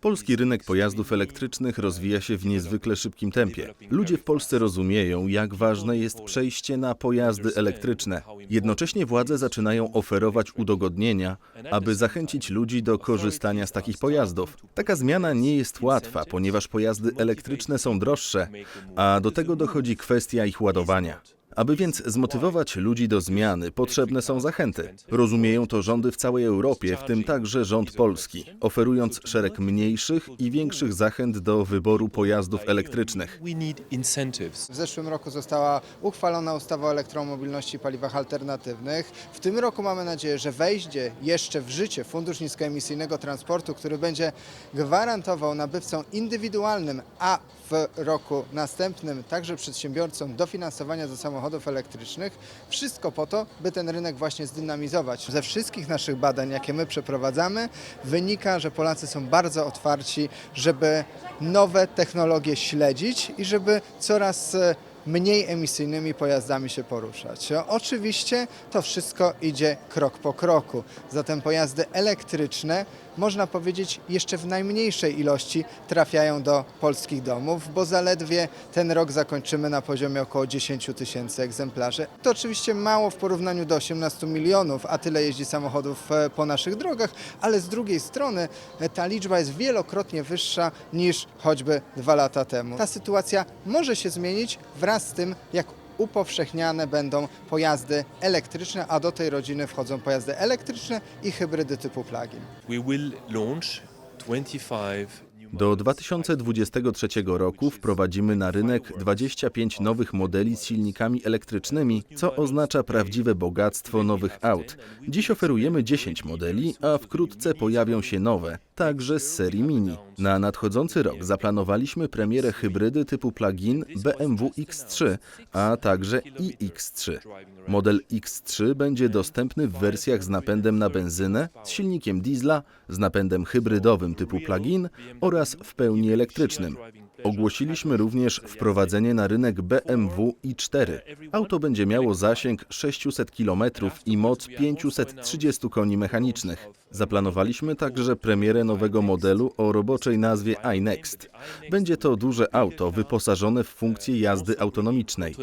Polski rynek pojazdów elektrycznych rozwija się w niezwykle szybkim tempie. Ludzie w Polsce rozumieją, jak ważne jest przejście na pojazdy elektryczne. Jednocześnie władze zaczynają oferować udogodnienia, aby zachęcić ludzi do korzystania z takich pojazdów. Taka zmiana nie jest łatwa, ponieważ pojazdy elektryczne są droższe, a do tego dochodzi kwestia ich ładowania. Aby więc zmotywować ludzi do zmiany, potrzebne są zachęty. Rozumieją to rządy w całej Europie, w tym także rząd polski, oferując szereg mniejszych i większych zachęt do wyboru pojazdów elektrycznych. We need incentives. W zeszłym roku została uchwalona ustawa o elektromobilności i paliwach alternatywnych. W tym roku mamy nadzieję, że wejdzie jeszcze w życie Fundusz Niskoemisyjnego Transportu, który będzie gwarantował nabywcom indywidualnym, a w roku następnym także przedsiębiorcom dofinansowania do samochodów elektrycznych. Wszystko po to, by ten rynek właśnie zdynamizować. Ze wszystkich naszych badań, jakie my przeprowadzamy, wynika, że Polacy są bardzo otwarci, żeby nowe technologie śledzić i żeby coraz e, mniej emisyjnymi pojazdami się poruszać. Oczywiście to wszystko idzie krok po kroku. Zatem pojazdy elektryczne, można powiedzieć, jeszcze w najmniejszej ilości trafiają do polskich domów, bo zaledwie ten rok zakończymy na poziomie około 10 tysięcy egzemplarzy. To oczywiście mało w porównaniu do 18 milionów, a tyle jeździ samochodów e, po naszych drogach, ale z drugiej strony e, ta liczba jest wielokrotnie wyższa niż choćby dwa lata temu. Ta sytuacja może się zmienić wraz z tym, jak upowszechniane będą pojazdy elektryczne, a do tej rodziny wchodzą pojazdy elektryczne i hybrydy typu plug-in. We will launch 25 new Do 2023 roku wprowadzimy na rynek 25 nowych modeli z silnikami elektrycznymi, co oznacza prawdziwe bogactwo nowych aut. Dziś oferujemy 10 modeli, a wkrótce pojawią się nowe, także z serii Mini. Na nadchodzący rok zaplanowaliśmy premierę hybrydy typu plug-in BMW X3, a także iX3. Model X3 będzie dostępny w wersjach z napędem na benzynę, z silnikiem diesla, z napędem hybrydowym typu plug-in oraz w pełni elektrycznym. Ogłosiliśmy również wprowadzenie na rynek BMW i4. Auto będzie miało zasięg 600 km i moc 530 koni mechanicznych. Zaplanowaliśmy także premierę nowego modelu o roboczej nazwie iNext. Będzie to duże auto wyposażone w funkcję jazdy autonomicznej.